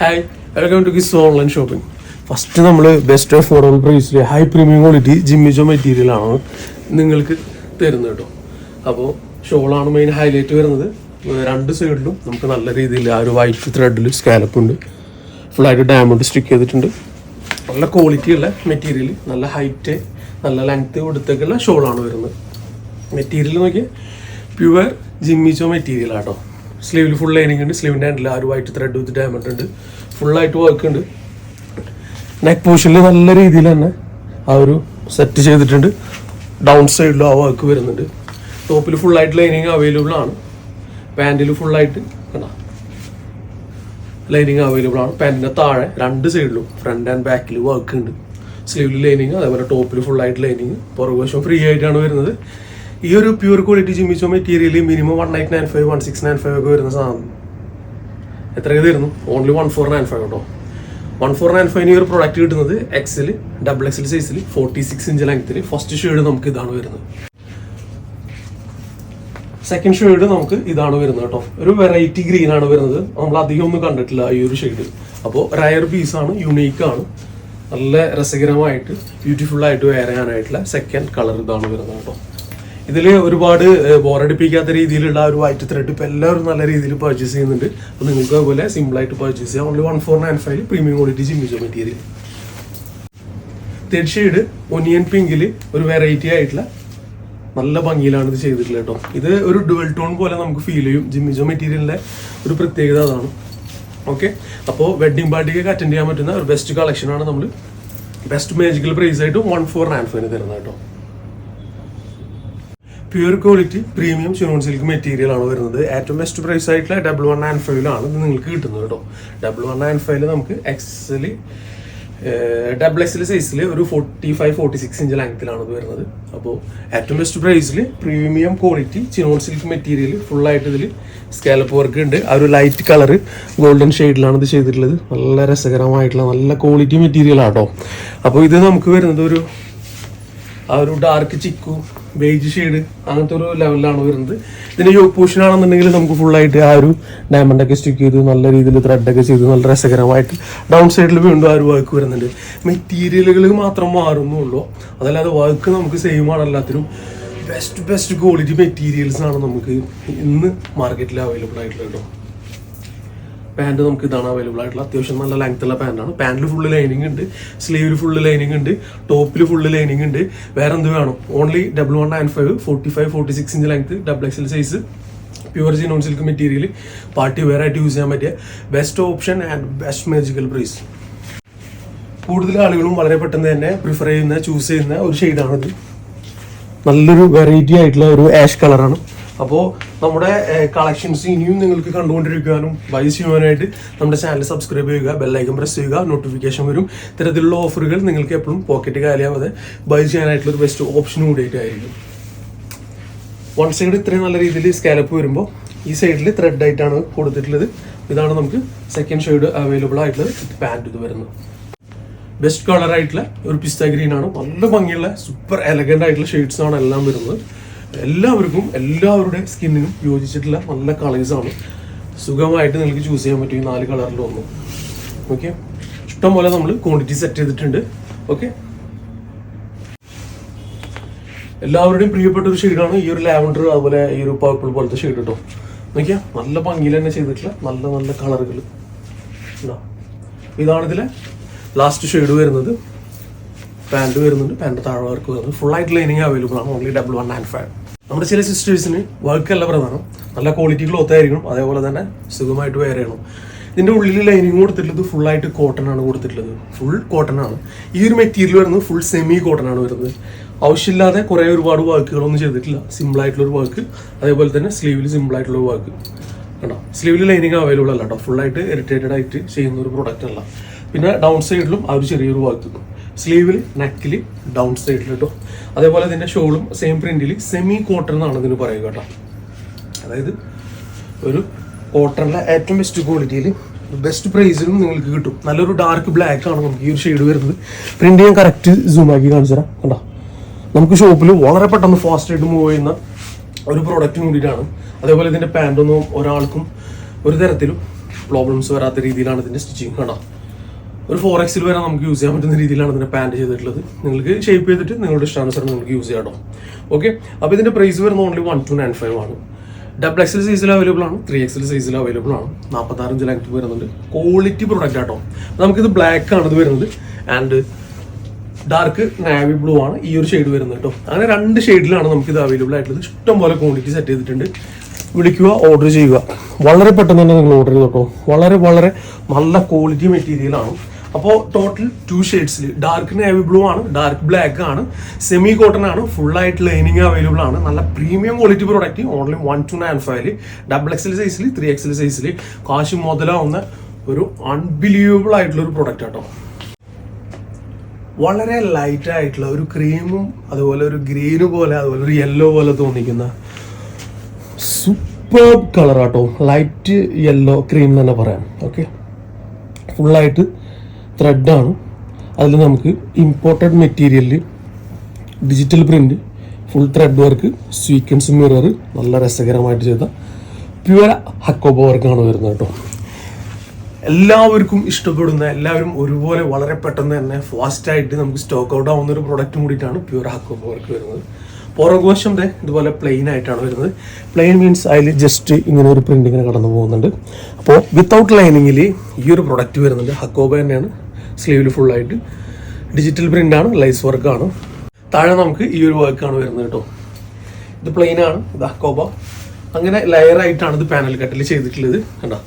Hi welcome to Kiss online shopping first നമ്മൾ best of affordable പ്രൈസിൽ high premium quality Jimmy Choo മെറ്റീരിയലാണ് നിങ്ങൾക്ക് തരുന്നത് കേട്ടോ. അപ്പോൾ ഷോളാണ് മെയിൻ ഹൈലൈറ്റ് വരുന്നത്. രണ്ട് സൈഡിലും നമുക്ക് നല്ല രീതിയിൽ ആ ഒരു വൈറ്റ് ത്രെഡിൽ സ്കാലപ്പ് ഉണ്ട്. ഫുള്ളായിട്ട് ഡയമണ്ട് സ്റ്റിക്ക് ചെയ്തിട്ടുണ്ട്. നല്ല ക്വാളിറ്റി ഉള്ള മെറ്റീരിയൽ നല്ല ഹൈറ്റ് നല്ല ലെങ്ത് കൊടുത്തേക്കുള്ള ഷോളാണ് വരുന്നത്. മെറ്റീരിയൽ നോക്കിയാൽ പ്യുവർ ജിമ്മിച്ചോ മെറ്റീരിയൽ ആട്ടോ. സ്ലീവിൽ ഫുൾ ലൈനിങ് ഉണ്ട്. സ്ലീവിന്റെ ഹാൻഡിൽ ആ ഒരു വൈറ്റ് ത്രെഡ് വിത്ത് ഡയമണ്ട് ഉണ്ട് ഫുള്ളായിട്ട് വർക്ക് ഉണ്ട്. നെക്ക് പോർഷനിൽ നല്ല രീതിയിൽ തന്നെ ആ ഒരു സെറ്റ് ചെയ്തിട്ടുണ്ട്. ഡൗൺ സൈഡിലും ആ വർക്ക് വരുന്നുണ്ട്. ടോപ്പിൽ ഫുള്ളായിട്ട് ലൈനിങ് അവൈലബിൾ ആണ്. പാന്റിൽ ഫുള്ളായിട്ട് കണ്ടാ. ലൈനിങ് അവൈലബിൾ ആണ്. പാന്റിന്റെ താഴെ രണ്ട് സൈഡിലും ഫ്രണ്ട് ആൻഡ് ബാക്കിൽ വർക്ക് ഉണ്ട്. സ്ലീവിൽ ലൈനിങ് അതേപോലെ ടോപ്പിൽ ഫുള്ളായിട്ട് ലൈനിങ് പുറകുവശം ഫ്രീ ആയിട്ടാണ് വരുന്നത്. ഈ ഒരു pure quality Jimmy Choo material minimum one eight nine five one six nine five ഒക്കെ വരുന്ന സാധനം. എത്രയൊക്കെ തരുന്നു only one four nine five കേട്ടോ. വൺ ഫോർ നയൻ ഫൈവിന് ഈ ഒരു പ്രൊഡക്റ്റ് കിട്ടുന്നത് എക്സിൽ ഡബിൾ എക്സിൽ സൈസിൽ ഫോർട്ടി സിക്സ് ഇഞ്ച് ലെങ്ത്തിൽ ഫസ്റ്റ് ഷെയ്ഡ് നമുക്ക് ഇതാണ് വരുന്നത്. സെക്കൻഡ് ഷെയ്ഡ് നമുക്ക് ഇതാണ് വരുന്നത് കേട്ടോ. ഒരു വെറൈറ്റി ഗ്രീൻ ആണ് വരുന്നത്. നമ്മൾ അധികം ഒന്നും കണ്ടിട്ടില്ല ഈ ഒരു ഷെയ്ഡ് അപ്പോൾ റയർ പീസ് ആണ് യുണീക്ക് ആണ്. നല്ല രസകരമായിട്ട് ബ്യൂട്ടിഫുൾ ആയിട്ട് വെയർ ചെയ്യാനായിട്ടുള്ള സെക്കൻഡ് കളർ ഇതാണ് വരുന്നത് കേട്ടോ. ഇതിൽ ഒരുപാട് ബോറടിപ്പിക്കാത്ത രീതിയിലുള്ള ഒരു വൈറ്റ് ത്രെഡ് ഇപ്പം എല്ലാവരും നല്ല രീതിയിൽ പർച്ചേസ് ചെയ്യുന്നുണ്ട്. അപ്പോൾ നിങ്ങൾക്ക് അതുപോലെ സിമ്പിളായിട്ട് പർച്ചേസ് ചെയ്യാം. Only one four nine five premium quality Jimmy Choo material third shade onion പിങ്കിൽ ഒരു വെറൈറ്റി ആയിട്ടുള്ള നല്ല ഭംഗിയിലാണ് ഇത് ചെയ്തിട്ടുള്ളത് കേട്ടോ. ഇത് ഒരു ഡുവൽ ടോൺ പോലെ നമുക്ക് ഫീൽ ചെയ്യും. ജിമ്മിജോ മെറ്റീരിയലിന്റെ ഒരു പ്രത്യേകത അതാണ്. ഓക്കെ അപ്പോൾ വെഡ്ഡിങ് പാർട്ടിക്ക് അറ്റൻഡ് ചെയ്യാൻ പറ്റുന്ന ഒരു ബെസ്റ്റ് കളക്ഷനാണ് നമ്മൾ ബെസ്റ്റ് മാജിക്കൽ പ്രൈസ് ആയിട്ട് വൺ ഫോർ നയൻ ഫൈവിന് തരുന്നത് കേട്ടോ. Pure quality premium chinon silk material ആണ് വരുന്നത്. ഏറ്റവും ബെസ്റ്റ് പ്രൈസ് ആയിട്ടുള്ള ഡബിൾ വൺ നയൻ ഫൈവിലാണ് ഇത് നിങ്ങൾക്ക് കിട്ടുന്നത് കേട്ടോ. ഡബിൾ വൺ നയൻ ഫൈവിൽ നമുക്ക് എക്സൽ ഡബിൾ എക്സിൽ സൈസിൽ ഒരു forty five forty six inch ലെങ്ത്തിലാണ് ഇത് വരുന്നത്. അപ്പോൾ ഏറ്റവും ബെസ്റ്റ് പ്രൈസിൽ premium quality chinon silk material ഫുള്ളായിട്ട് ഇതിൽ സ്കാലപ്പ് വർക്ക് ഉണ്ട്. ആ ഒരു ലൈറ്റ് കളർ ഗോൾഡൻ ഷെയ്ഡിലാണ് ഇത് ചെയ്തിട്ടുള്ളത്. നല്ല രസകരമായിട്ടുള്ള നല്ല ക്വാളിറ്റി മെറ്റീരിയൽ ആട്ടോ അപ്പോൾ ഇത് നമുക്ക് വരുന്നത് ഒരു ആ ഒരു ഡാർക്ക് ചിക്കു ബേജ് ഷെയ്ഡ് അങ്ങനത്തെ ഒരു ലെവലിലാണ് വരുന്നത്. ഇതിന് യോക്ക് പോഷൻ ആണെന്നുണ്ടെങ്കിൽ നമുക്ക് ഫുള്ളായിട്ട് ആ ഒരു ഡയമണ്ട് ഒക്കെ സ്റ്റിക്ക് ചെയ്ത് നല്ല രീതിയിൽ ത്രെഡ് ഒക്കെ ചെയ്ത് നല്ല രസകരമായിട്ട് ഡൗൺ സൈഡിൽ വീണ്ടും ആ ഒരു വർക്ക് വരുന്നുണ്ട്. മെറ്റീരിയലുകൾ മാത്രം മാറുന്നുള്ളൂ. അതല്ലാതെ വർക്ക് നമുക്ക് സെയിം ആണ് എല്ലാത്തിനും. ബെസ്റ്റ് ബെസ്റ്റ് ക്വാളിറ്റി മെറ്റീരിയൽസ് ആണ് നമുക്ക് ഇന്ന് മാർക്കറ്റിൽ അവൈലബിൾ ആയിട്ടുള്ളത് കേട്ടോ പാന്റ് നമുക്ക് ഇതാണ് അവൈലബിൾ ആയിട്ടുള്ള. അത്യാവശ്യം നല്ല ലെങ്ത് ഉള്ള പാന്റാണ് പാന്റിൽ ഫുള്ള് ലൈനിങ് ഉണ്ട്. സ്ലീവിൽ ഫുള്ള് ലൈനിങ് ഉണ്ട്. ടോപ്പിൽ ഫുള്ള് ലൈനിങ് ഉണ്ട്. വേറെ എന്ത് വേണം? Only double one nine five forty five forty six inch length double XL size pure chinon silk material party wear ആയിട്ട് യൂസ് ചെയ്യാൻ പറ്റിയ best option and best magical price കൂടുതൽ ആളുകളും വളരെ പെട്ടെന്ന് തന്നെ പ്രിഫർ ചെയ്യുന്ന ചൂസ് ചെയ്യുന്ന ഒരു ഷെയ്ഡാണിത് നല്ലൊരു വെറൈറ്റി ആയിട്ടുള്ള ഒരു ആഷ് കളറാണ് അപ്പോൾ നമ്മുടെ കളക്ഷൻസ് ഇനിയും നിങ്ങൾക്ക് കണ്ടുകൊണ്ടിരിക്കാനും ബൈ ചെയ്യുവാനായിട്ട് നമ്മുടെ ചാനൽ സബ്സ്ക്രൈബ് ചെയ്യുക ബെല്ലൈക്കൺ പ്രസ് ചെയ്യുക നോട്ടിഫിക്കേഷൻ വരും. ഇത്തരത്തിലുള്ള ഓഫറുകൾ നിങ്ങൾക്ക് എപ്പോഴും പോക്കറ്റ് കാലിയാവാതെ ബൈ ചെയ്യാനായിട്ടുള്ള ഒരു ബെസ്റ്റ് ഓപ്ഷൻ കൂടിയിട്ട് ആയിരിക്കും. വൺ സൈഡ് ഇത്രയും നല്ല രീതിയിൽ സ്കാലപ്പ് വരുമ്പോൾ ഈ സൈഡിൽ ത്രെഡ് ആയിട്ടാണ് കൊടുത്തിട്ടുള്ളത്. ഇതാണ് നമുക്ക് സെക്കൻഡ് ഷെയ്ഡ് അവൈലബിൾ ആയിട്ടുള്ള പാന്റ് ഇത് വരുന്നത്. ബെസ്റ്റ് കളർ ആയിട്ടുള്ള ഒരു പിസ്ത ഗ്രീൻ ആണ്. നല്ല ഭംഗിയുള്ള സൂപ്പർ എലഗന്റ് ആയിട്ടുള്ള ഷെയ്ഡ്സ് ആണ് എല്ലാം വരുന്നത്. എല്ലാവർക്കും എല്ലാവരുടെ സ്കിന്നിനും യോജിച്ചിട്ടുള്ള നല്ല കളേഴ്സ് ആണ്. സുഖമായിട്ട് നിങ്ങൾക്ക് ചൂസ് ചെയ്യാൻ പറ്റും ഈ നാല് കളറിൽ ഒന്നും. ഓക്കെ ഇഷ്ടം പോലെ നമ്മൾ ക്വാണ്ടിറ്റി സെറ്റ് ചെയ്തിട്ടുണ്ട്. ഓക്കെ എല്ലാവരുടെയും പ്രിയപ്പെട്ട ഒരു ഷെയ്ഡാണ് ഈ ഒരു ലാവൻഡർ അതുപോലെ ഈ ഒരു പർപ്പിൾ പോലത്തെ ഷെയ്ഡ് കേട്ടോ നോക്കിയാ നല്ല ഭംഗിയിൽ തന്നെ ചെയ്തിട്ടുള്ള നല്ല നല്ല കളറുകൾ ഇതാണ് ഇതിലെ ലാസ്റ്റ് ഷെയ്ഡ് വരുന്നത്. പാന്റ് വരുന്നുണ്ട്. പാന്റ് താഴെ വർക്ക് വരുന്നുണ്ട്. ഫുൾ ആയിട്ട് ലൈനിങ് അവൈലബിൾ ആണ്. Only double one and five നമ്മുടെ ചില സിസ്റ്റേഴ്സിന് വർക്ക് അല്ല പ്രധാനം. നല്ല ക്വാളിറ്റി ക്ലോത്ത് ആയിരിക്കണം. അതേപോലെ തന്നെ സുഖമായിട്ട് വെയർ ചെയ്യണം. ഇതിന്റെ ഉള്ളിൽ ലൈനിങ് കൊടുത്തിട്ടുള്ളത് ഫുൾ ആയിട്ട് കോട്ടൺ ആണ് കൊടുത്തിട്ടുള്ളത്. ഫുൾ കോട്ടൺ ആണ്. ഈ ഒരു മെറ്റീരിയൽ വരുന്നത് ഫുൾ സെമി കോട്ടൺ ആണ് വരുന്നത്. ആവശ്യമില്ലാതെ കുറേ ഒരുപാട് വർക്കുകളൊന്നും ചെയ്തിട്ടില്ല. സിമ്പിൾ ആയിട്ടുള്ള ഒരു വർക്ക് അതേപോലെ തന്നെ സ്ലീവിൽ സിമ്പിൾ ആയിട്ടുള്ള വർക്ക് കേട്ടോ സ്ലീവിൽ ലൈനിങ് അവൈലബിൾ അല്ല കേട്ടോ. ഫുൾ ആയിട്ട് ഇറിറ്റേറ്റഡ് ആയിട്ട് ചെയ്യുന്ന ഒരു പ്രൊഡക്റ്റ് അല്ല. പിന്നെ ഡൗൺ സൈഡിലും ആ ഒരു ചെറിയൊരു വർക്ക് സ്ലീവിൽ നെക്കിൽ ഡൗൺ സൈഡിൽ കേട്ടോ അതേപോലെ ഇതിന്റെ ഷോളും സെയിം പ്രിന്റിൽ സെമി കോട്ടൺ എന്നാണ് ഇതിന് പറയുക കേട്ടോ. അതായത് ഒരു കോട്ടണിലെ ഏറ്റവും ബെസ്റ്റ് ക്വാളിറ്റിയിൽ ബെസ്റ്റ് പ്രൈസിലും നിങ്ങൾക്ക് കിട്ടും. നല്ലൊരു ഡാർക്ക് ബ്ലാക്ക് ആണ് നമുക്ക് ഈ ഒരു ഷെയ്ഡ് വരുന്നത്. പ്രിന്റ് ഞാൻ കറക്റ്റ് സൂം ആക്കി കാണിച്ചു തരാം കണ്ടോ? നമുക്ക് ഷോപ്പിൽ വളരെ പെട്ടെന്ന് ഫാസ്റ്റ് ആയിട്ട് മൂവ് ചെയ്യുന്ന ഒരു പ്രോഡക്റ്റിന് കൂടിയിട്ടാണ്. അതേപോലെ ഇതിന്റെ പാന്റൊന്നും ഒരാൾക്കും ഒരു തരത്തിലും പ്രോബ്ലംസ് വരാത്ത രീതിയിലാണ് ഇതിന്റെ സ്റ്റിച്ചിങ് കണ്ടോ? ഒരു ഫോർ എക്സിൽ വരെ നമുക്ക് യൂസ് ചെയ്യാൻ പറ്റുന്ന രീതിയിലാണ് ഇതിന്റെ പാന്റ് ചെയ്തിട്ടുള്ളത്. നിങ്ങൾക്ക് ഷേപ്പ് ചെയ്തിട്ട് നിങ്ങളുടെ ഇഷ്ടാനുസരണം നിങ്ങൾക്ക് യൂസ് ചെയ്യാം ഓക്കെ അപ്പോൾ ഇതിന്റെ പ്രൈസ് വരുന്നത് only one two nine five ആണ്. ഡബിൾ എക്സൽ സൈസിൽ അവൈലബിൾ ആണ് ത്രീ എക്സൽ സൈസിൽ അവൈലബിൾ ആണ്. നാൽപ്പത്താറഞ്ച് ലെങ്ത് വരുന്നുണ്ട്. ക്വാളിറ്റി പ്രൊഡക്റ്റ് ആട്ടോ. നമുക്കിത് ബ്ലാക്ക് ആണ് ഇത് വരുന്നത്. ആൻഡ് ഡാർക്ക് നാവി ബ്ലൂ ആണ് ഈ ഒരു ഷെയ്ഡ് വരുന്നത് കേട്ടോ അങ്ങനെ രണ്ട് ഷെയ്ഡിലാണ് നമുക്ക് ഇത് അവൈലബിൾ ആയിട്ടുള്ളത്. ഇഷ്ടം പോലെ ക്വാണ്ടിറ്റി സെറ്റ് ചെയ്തിട്ടുണ്ട്. വിളിക്കുക ഓർഡർ ചെയ്യുക. വളരെ പെട്ടെന്ന് തന്നെ നിങ്ങൾ ഓർഡർ ചെയ്തു കേട്ടോ വളരെ വളരെ നല്ല ക്വാളിറ്റി മെറ്റീരിയലാണ് അപ്പോൾ ടോട്ടൽ ടു ഷെയ്ഡ്സിൽ ഡാർക്ക് നേവി ബ്ലൂ ആണ് ഡാർക്ക് ബ്ലാക്ക് ആണ്. സെമി കോട്ടൺ ആണ് ഫുൾ ആയിട്ട് ലൈനിങ് അവൈലബിൾ ആണ്. നല്ല premium quality product only one two nine ഫൈവിൽ ഡബിൾ എക്സൽ സൈസിൽ ത്രീ എക്സൽ സൈസിൽ കാശ് മുതലാവുന്ന ഒരു അൺബിലീവബിൾ ആയിട്ടുള്ള ഒരു പ്രൊഡക്റ്റ് ആട്ടോ. വളരെ ലൈറ്റ് ആയിട്ടുള്ള ഒരു ക്രീമും അതുപോലെ ഒരു ഗ്രീന് പോലെ അതുപോലെ ഒരു യെല്ലോ പോലെ തോന്നിക്കുന്ന സൂപ്പർ കളർ ആട്ടോ. ലൈറ്റ് യെല്ലോ ക്രീം തന്നെ പറയാം. ഓക്കെ ഫുള്ളായിട്ട് ത്രെഡാണ് അതിൽ നമുക്ക് ഇമ്പോർട്ടഡ് മെറ്റീരിയലിൽ digital print full thread work sequins mirror നല്ല രസകരമായിട്ട് ചെയ്ത പ്യുവർ ഹക്കോബ വർക്കാണ് വരുന്നത് കേട്ടോ. എല്ലാവർക്കും ഇഷ്ടപ്പെടുന്ന എല്ലാവരും ഒരുപോലെ വളരെ പെട്ടെന്ന് തന്നെ ഫാസ്റ്റ് ആയിട്ട് നമുക്ക് സ്റ്റോക്ക് ഔട്ട് ആവുന്ന ഒരു പ്രൊഡക്റ്റും കൂടിയിട്ടാണ് പ്യുവർ ഹക്കോബ വർക്ക് വരുന്നത്. പുറകുവശം ദേ ഇതുപോലെ പ്ലെയിൻ ആയിട്ടാണ് വരുന്നത്. പ്ലെയിൻ മീൻസ് അതിൽ ജസ്റ്റ് ഇങ്ങനെ ഒരു ഇങ്ങനെ കടന്നു പോകുന്നുണ്ട്. അപ്പോൾ വിത്തൗട്ട് ലൈനിങ്ങിൽ ഈ ഒരു പ്രൊഡക്റ്റ് വരുന്നുണ്ട്. ഹക്കോബ തന്നെയാണ്. സ്ലീവിൽ ഫുള്ളായിട്ട് ഡിജിറ്റൽ പ്രിന്റ് ആണ് ലൈസ് വർക്കാണ് താഴെ നമുക്ക് ഈ ഒരു വർക്കാണ് വരുന്നത് കേട്ടോ. ഇത് പ്ലെയിനാണ് ഇത് ഹക്കോബ അങ്ങനെ ലെയർ ആയിട്ടാണ് ഇത് പാനൽ കട്ടിൽ ചെയ്തിട്ടുള്ളത് കണ്ടോ?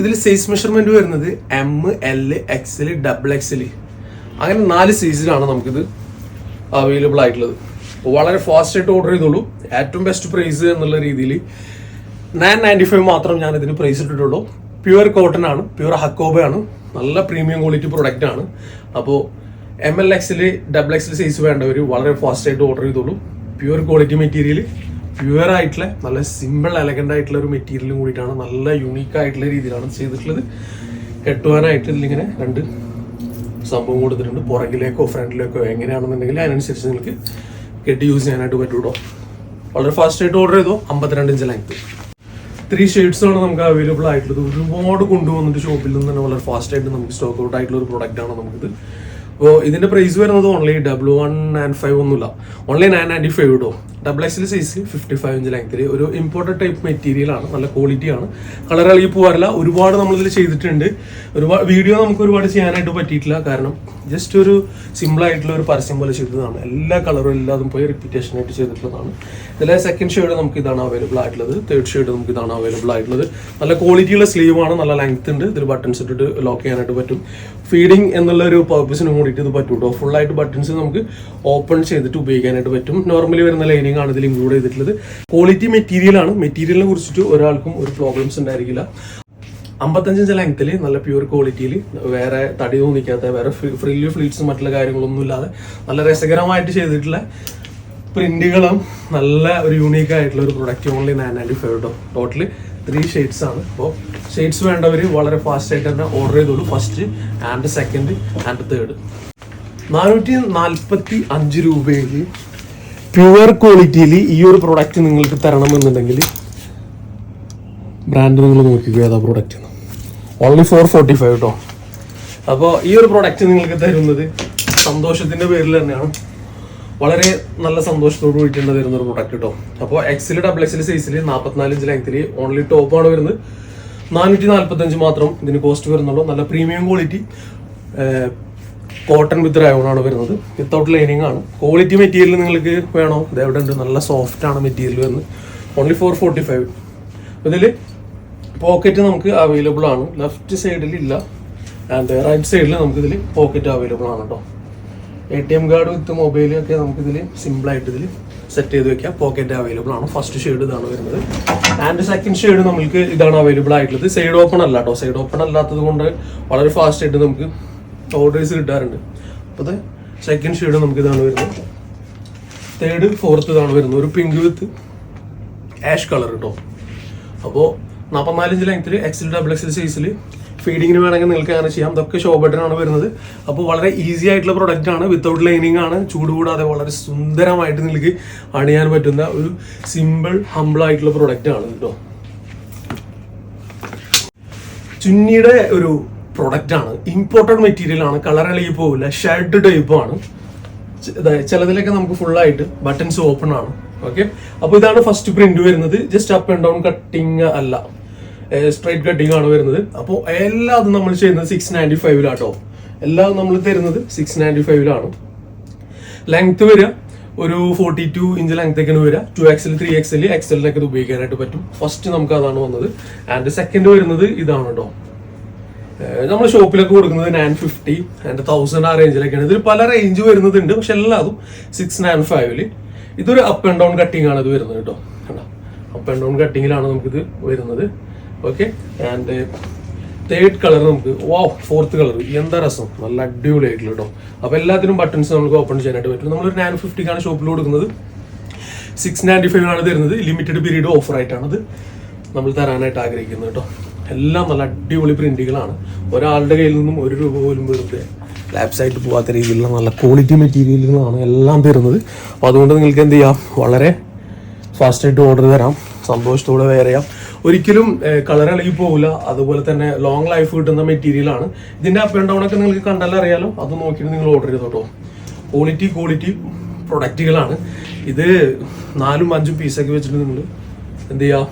ഇതിൽ സൈസ് മെഷർമെന്റ് വരുന്നത് M L XL double XL അങ്ങനെ നാല് സൈസിലാണ് നമുക്കിത് അവൈലബിൾ ആയിട്ടുള്ളത്. അപ്പോൾ വളരെ ഫാസ്റ്റ് ആയിട്ട് ഓർഡർ ചെയ്തോളൂ. ഏറ്റവും ബെസ്റ്റ് പ്രൈസ് എന്നുള്ള രീതിയിൽ നയൻ നയന്റി ഫൈവ് മാത്രം ഞാൻ ഇതിന് പ്രൈസ് ഇട്ടിട്ടുള്ളൂ. പ്യുവർ കോട്ടൺ ആണ് പ്യുവർ ഹക്കോബയാണ് നല്ല പ്രീമിയം ക്വാളിറ്റി പ്രൊഡക്റ്റ് ആണ്. അപ്പോൾ M L XL double XL size വേണ്ടവർ വളരെ ഫാസ്റ്റ് ആയിട്ട് ഓർഡർ ചെയ്തോളൂ. പ്യുവർ ക്വാളിറ്റി മെറ്റീരിയൽ പ്യുവർ ആയിട്ടുള്ള നല്ല സിമ്പിൾ എലഗന്റ് ആയിട്ടുള്ള ഒരു മെറ്റീരിയലും കൂടിയിട്ടാണ് നല്ല യുണീക്ക് ആയിട്ടുള്ള രീതിയിലാണ് ചെയ്തിട്ടുള്ളത്. കെട്ടുവാനായിട്ട് ഇതിലിങ്ങനെ രണ്ട് സംഭവം കൊടുത്തിട്ടുണ്ട്. പുറകിലേക്കോ ഫ്രണ്ടിലേക്കോ എങ്ങനെയാണെന്നുണ്ടെങ്കിൽ അതിനനുസരിച്ച് നിങ്ങൾക്ക് കെട്ടി യൂസ് ചെയ്യാനായിട്ട് പറ്റൂട്ടോ. വളരെ ഫാസ്റ്റ് ആയിട്ട് ഓർഡർ ചെയ്തോ. അമ്പത്തിരണ്ട് ഇഞ്ച് ലെങ്ത് ത്രീ ഷെയ്ഡ്സ് ആണ് നമുക്ക് അവൈലബിൾ ആയിട്ടുള്ളത്. ഒരുപാട് കൊണ്ടുവന്നിട്ട് ഷോപ്പിൽ നിന്ന് തന്നെ വളരെ ഫാസ്റ്റ് ആയിട്ട് നമുക്ക് സ്റ്റോക്ക് ഔട്ട് ആയിട്ടുള്ള ഒരു പ്രൊഡക്റ്റ് ആണ് നമുക്കിത്. അപ്പോൾ ഇതിന്റെ പ്രൈസ് വരുന്നത് only double one nine five ഒന്നുമില്ല. ഓൺലി നയൻ നയന്റി ഫൈവ് ഇട്ടോ ഡബിൾ എക്സിൽ സൈസിൽ ഫിഫ്റ്റി ഫൈവ് ഇഞ്ച് ലെങ്ത്തിൽ ഒരു ഇമ്പോർട്ടന്റ് ടൈപ്പ് മെറ്റീരിയൽ ആണ് നല്ല ക്വാളിറ്റി ആണ്. കളർ ഇളകി പോകാറില്ല ഒരുപാട് നമ്മളിതിൽ ചെയ്തിട്ടുണ്ട്. ഒരുപാട് വീഡിയോ നമുക്ക് ഒരുപാട് ചെയ്യാനായിട്ട് പറ്റിയിട്ടില്ല. കാരണം ജസ്റ്റ് ഒരു സിമ്പിളായിട്ടുള്ള ഒരു പരസ്യം പോലെ ചെയ്തതാണ്. എല്ലാ കളറും എല്ലാതും പോയി റിപ്പീറ്റേഷൻ ആയിട്ട് ചെയ്തിട്ടുള്ളതാണ്. ഇതിലെ സെക്കൻഡ് ഷെയ്ഡ് നമുക്ക് ഇതാണ് അവൈലബിൾ ആയിട്ടുള്ളത്. തേർഡ് ഷെയ്ഡ് നമുക്ക് ഇതാണ് അവൈലബിൾ ആയിട്ടുള്ളത്. നല്ല ക്വാളിറ്റിയുള്ള സ്ലീവ് ആണ്. നല്ല ലെങ്ത് ഉണ്ട്. ഇതിൽ ബട്ടൺസ് ഇട്ടിട്ട് ലോക്ക് ചെയ്യാനായിട്ട് പറ്റും. ഫീഡിങ് എന്നുള്ള ഒരു പർപ്പസിന് കൂടിയിട്ട് ഇത് പറ്റും ഫുൾ ആയിട്ട് ബട്ടൺസ് നമുക്ക് ഓപ്പൺ ചെയ്തിട്ട് ഉപയോഗിക്കാനായിട്ട് പറ്റും. നോർമലി വരുന്ന ലൈനിങ് ആണ് ഇതിൽ ഇൻക്ലൂഡ് ചെയ്തിട്ടുള്ളത്. ക്വാളിറ്റി മെറ്റീരിയൽ ആണ്. മെറ്റീരിയലിനെ കുറിച്ചിട്ട് ഒരാൾക്കും ഒരു പ്രോബ്ലംസ് ഉണ്ടായിരിക്കില്ല. അമ്പത്തഞ്ചിഞ്ച് ലെങ്ത്തിൽ നല്ല പ്യൂർ ക്വാളിറ്റിയിൽ വേറെ തടി തോന്നിക്കാത്ത വേറെ ഫ്രില്ല് ഫ്ലീറ്റ്സും മറ്റുള്ള കാര്യങ്ങളൊന്നും ഇല്ലാതെ നല്ല രസകരമായിട്ട് ചെയ്തിട്ടുള്ള പ്രിന്റുകളും നല്ല ഒരു യൂണീക്ക് ആയിട്ടുള്ള ഒരു product only nine ninety five കേട്ടോ ടോട്ടൽ ത്രീ ഷെയ്ഡ്സ് ആണ്. അപ്പോൾ ഷെയ്ഡ്സ് വേണ്ടവർ വളരെ ഫാസ്റ്റ് ആയിട്ട് തന്നെ ഓർഡർ ചെയ്തോളൂ. First and second and third നാനൂറ്റി നാൽപ്പത്തി അഞ്ച് രൂപയിൽ പ്യുവർ ക്വാളിറ്റിയിൽ ഈ ഒരു പ്രോഡക്റ്റ് നിങ്ങൾക്ക് തരണമെന്നുണ്ടെങ്കിൽ ബ്രാൻഡ് നിങ്ങൾ നോക്കിക്കുക ഏതാ product only four forty five കേട്ടോ അപ്പോൾ ഈ ഒരു പ്രോഡക്റ്റ് നിങ്ങൾക്ക് തരുന്നത് സന്തോഷത്തിന്റെ പേരിൽ തന്നെയാണ്. വളരെ നല്ല സന്തോഷത്തോട് കൂടിയിട്ടുണ്ട് തരുന്ന ഒരു പ്രോഡക്റ്റ് കേട്ടോ അപ്പോൾ എക്സിൽ ഡബിൾ എക്സിൽ സൈസിൽ നാൽപ്പത്തിനാല് ഇഞ്ച് ലെങ്ത്തിൽ ഓൺലി ടോപ്പാണ് വരുന്നത്. നാനൂറ്റി നാൽപ്പത്തഞ്ച് മാത്രം ഇതിന് കോസ്റ്റ് വരുന്നുള്ളൂ. നല്ല പ്രീമിയം ക്വാളിറ്റി കോട്ടൺ വിത്ത് ആണ് വരുന്നത്. വിത്തൗട്ട് ലൈനിങ് ആണ്. ക്വാളിറ്റി മെറ്റീരിയൽ നിങ്ങൾക്ക് വേണോ? ഇത് എവിടെ ഉണ്ട്? നല്ല സോഫ്റ്റ് ആണ് മെറ്റീരിയൽ വരുന്നത്. ഓൺലി ഫോർ ഫോർട്ടി ഫൈവ് ഇതിൽ പോക്കറ്റ് നമുക്ക് അവൈലബിൾ ആണ്. ലെഫ്റ്റ് സൈഡിൽ ഇല്ല. ആൻഡ് റൈറ്റ് സൈഡിൽ നമുക്ക് ഇതിൽ പോക്കറ്റ് അവൈലബിൾ ആണ് കേട്ടോ A T M card with mobile ഒക്കെ നമുക്ക് ഇതിൽ സിമ്പിൾ ആയിട്ട് ഇതിൽ സെറ്റ് ചെയ്ത് വെക്കാം. പോക്കറ്റ് അവൈലബിൾ ആണ്. ഫസ്റ്റ് ഷെയ്ഡ് ഇതാണ് വരുന്നത്. ആൻഡ് സെക്കൻഡ് ഷെയ്ഡ് നമുക്ക് ഇതാണ് അവൈലബിൾ ആയിട്ടുള്ളത്. സൈഡ് ഓപ്പൺ അല്ല കേട്ടോ സൈഡ് ഓപ്പൺ അല്ലാത്തത് കൊണ്ട് വളരെ ഫാസ്റ്റ് ആയിട്ട് നമുക്ക് ഓർഡേഴ്സ് കിട്ടാറുണ്ട്. അപ്പോൾ സെക്കൻഡ് ഷെയ്ഡ് നമുക്ക് ഇതാണ് വരുന്നത്. തേർഡ് ഫോർത്ത് ഇതാണ് വരുന്നത്. ഒരു പിങ്ക് വിത്ത് ആഷ് കളർ കേട്ടോ അപ്പോൾ നാൽപ്പത്തിനാല് ഇഞ്ച് ലെങ്ത്തിൽ എക്സിൽ ഡബിൾ എക്സിൽ സൈസിൽ ഫീഡിങ്ങിന് വേണമെങ്കിൽ നിങ്ങൾക്ക് അങ്ങനെ ചെയ്യാം. ഇതൊക്കെ ഷോ ബട്ടനാണ് വരുന്നത്. അപ്പോൾ വളരെ ഈസി ആയിട്ടുള്ള പ്രൊഡക്റ്റ് ആണ്. വിത്തൗട്ട് ലൈനിങ് ആണ്. ചൂട് കൂടാതെ വളരെ സുന്ദരമായിട്ട് നിങ്ങൾക്ക് അണിയാൻ പറ്റുന്ന ഒരു സിമ്പിൾ ഹംബിൾ ആയിട്ടുള്ള പ്രൊഡക്റ്റ് ആണ് കേട്ടോ ചുന്നിയുടെ ഒരു പ്രൊഡക്റ്റ് ആണ്. ഇമ്പോർട്ടഡ് മെറ്റീരിയൽ ആണ്. കളർ ഇളകി പോവില്ല. ഷെഡ് ടൈപ്പ് ആണ്. ചെ- ചിലതിലൊക്കെ നമുക്ക് ഫുൾ ആയിട്ട് ബട്ടൺസ് ഓപ്പൺ ആണ്. ഓക്കെ അപ്പൊ ഇതാണ് ഫസ്റ്റ് പ്രിന്റ് വരുന്നത്. Just up and down cutting അല്ല. സ്ട്രൈറ്റ് കട്ടിങ് ആണ് വരുന്നത്. അപ്പോൾ എല്ലാതും നമ്മൾ ചെയ്യുന്നത് സിക്സ് നയന്റി ഫൈവിലാട്ടോ എല്ലാം നമ്മൾ തരുന്നത് സിക്സ് നയന്റി ഫൈവിലാണ് ലെങ്ത് വരിക. ഒരു ഫോർട്ടി ടു ഇഞ്ച് ലെങ്ത് ഒക്കെയാണ് വരിക. ടു എക്സൽ ത്രീ എക്സൽ എക്സലിനൊക്കെ ഇത് ഉപയോഗിക്കാനായിട്ട് പറ്റും. ഫസ്റ്റ് നമുക്ക് അതാണ് വന്നത്. ആൻഡ് സെക്കൻഡ് വരുന്നത് ഇതാണ് കേട്ടോ നമ്മൾ ഷോപ്പിലൊക്കെ കൊടുക്കുന്നത് നയൻ ഫിഫ്റ്റി ആൻഡ് തൗസൻഡ് ആ റേഞ്ചിലൊക്കെയാണ് ഇതിൽ പല റേഞ്ച് വരുന്നതുണ്ട് പക്ഷെ എല്ലാതും സിക്സ് നയൻ ഫൈവിൽ ഇതൊരു അപ്പ് ആൻഡ് ഡൗൺ കട്ടിംഗ് ആണ് ഇത് വരുന്നത് കേട്ടോ. അപ്പ് ആൻഡ് ഡൗൺ കട്ടിങ്ങിലാണ് നമുക്കിത് വരുന്നത്. ഓക്കെ ആൻഡ് തേർഡ് കളർ നമുക്ക് വാ ഫോർത്ത് കളർ എന്താ രസം? നല്ല അടിപൊളിയായിട്ടുള്ള കേട്ടോ. അപ്പോൾ എല്ലാത്തിനും ബട്ടൺസ് നമുക്ക് ഓപ്പൺ ചെയ്യാനായിട്ട് പറ്റും. നമ്മളൊരു നയൻ ഫിഫ്റ്റിക്കാണ് ഷോപ്പിൽ കൊടുക്കുന്നത്. സിക്സ് നയന്റി ഫൈവ് ആണ് തരുന്നത്. ലിമിറ്റഡ് പീരീഡ് ഓഫറായിട്ടാണത് നമ്മൾ തരാനായിട്ട് ആഗ്രഹിക്കുന്നത് കേട്ടോ. എല്ലാം നല്ല അടിപൊളി പ്രിന്റുകളാണ്. ഒരാളുടെ കയ്യിൽ നിന്നും ഒരു രൂപ പോലും വെറുതെ ലാപ്സ് ആയിട്ട് പോകാത്ത രീതിയിലുള്ള നല്ല ക്വാളിറ്റി മെറ്റീരിയലുകളാണ് എല്ലാം തരുന്നത്. അപ്പോൾ അതുകൊണ്ട് നിങ്ങൾക്ക് എന്ത് ചെയ്യാം? വളരെ ഫാസ്റ്റായിട്ട് ഓർഡർ തരാം. സന്തോഷത്തോടെ വെയർ ചെയ്യാം. ഒരിക്കലും കളർ ഇളകി പോകില്ല അതുപോലെ തന്നെ ലോങ് ലൈഫ് കിട്ടുന്ന മെറ്റീരിയലാണ് ഇതിന്റെ അപ്പ് ആൻഡ് ഡൗൺ ഒക്കെ നിങ്ങൾക്ക് കണ്ടാൽ അറിയാലോ. അത് നോക്കിയിട്ട് നിങ്ങൾ ഓർഡർ ചെയ്തോട്ടോ. ക്വാളിറ്റി ക്വാളിറ്റി പ്രൊഡക്റ്റുകളാണ് ഇത് നാലും അഞ്ചും പീസൊക്കെ വെച്ചിട്ട് നിങ്ങൾ എന്ത് ചെയ്യുക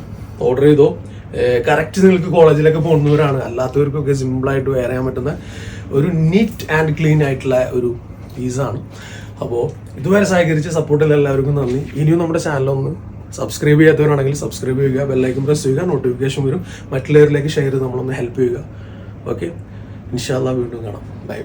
ഓർഡർ ചെയ്തോ. കറക്റ്റ് നിങ്ങൾക്ക് കോളേജിലൊക്കെ പോകുന്നവരാണ്. അല്ലാത്തവർക്കൊക്കെ സിമ്പിളായിട്ട് വെയർ ചെയ്യാൻ പറ്റുന്ന ഒരു നീറ്റ് ആൻഡ് ക്ലീൻ ആയിട്ടുള്ള ഒരു പീസാണ് അപ്പോൾ ഇതുവരെ സഹകരിച്ച് സപ്പോർട്ടിൽ എല്ലാവർക്കും നന്ദി. ഇനിയും നമ്മുടെ ചാനലൊന്ന് സബ്സ്ക്രൈബ് ചെയ്യാത്തവരാണെങ്കിൽ സബ്സ്ക്രൈബ് ചെയ്യുക ബെല്ലൈക്കും പ്രസ് ചെയ്യുക നോട്ടിഫിക്കേഷൻ വരും. മറ്റുള്ളവരിലേക്ക് ഷെയർ ചെയ്ത് നമ്മളൊന്ന് ഹെൽപ്പ് ചെയ്യുക. ഓക്കെ ഇൻഷാല്ല വീണ്ടും കാണാം. ബൈ